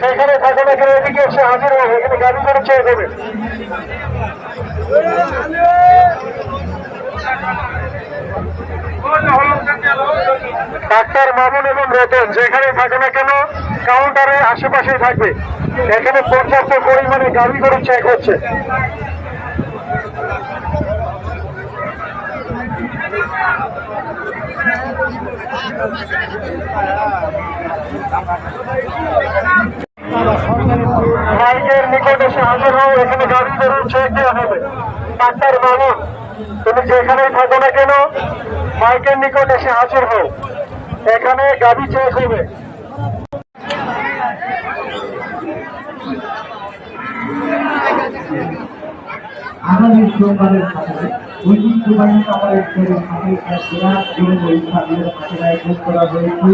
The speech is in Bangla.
সেখানে থাকে না এখানে এদিকে এসে হাজির হবে এখানে গাড়ি করে চেয়ে দেবে ডাক্তার মামুন এবং রতন, যেখানে থাকে না কেন কাউন্টারে আশেপাশে থাকবে। এখানে পর্যাপ্ত পরিমাণে গাড়ি করে চেক হচ্ছে। মাইকের নিকট এসে হাজির হও, এখানে গাড়ি ধরুন চেক দেওয়া হবে। ডাক্তার মামুন তুমি যেখানেই থাকো না কেন, মাইকের নিকট এসে হাজির হও। এখানে গাড়ি চেক হবে। আগামী সোমবারের সাথে ঐতিহ্যবাহী কাপড়ের ছেলে সাথে ওই সাথে সাথে করা হয়েছে।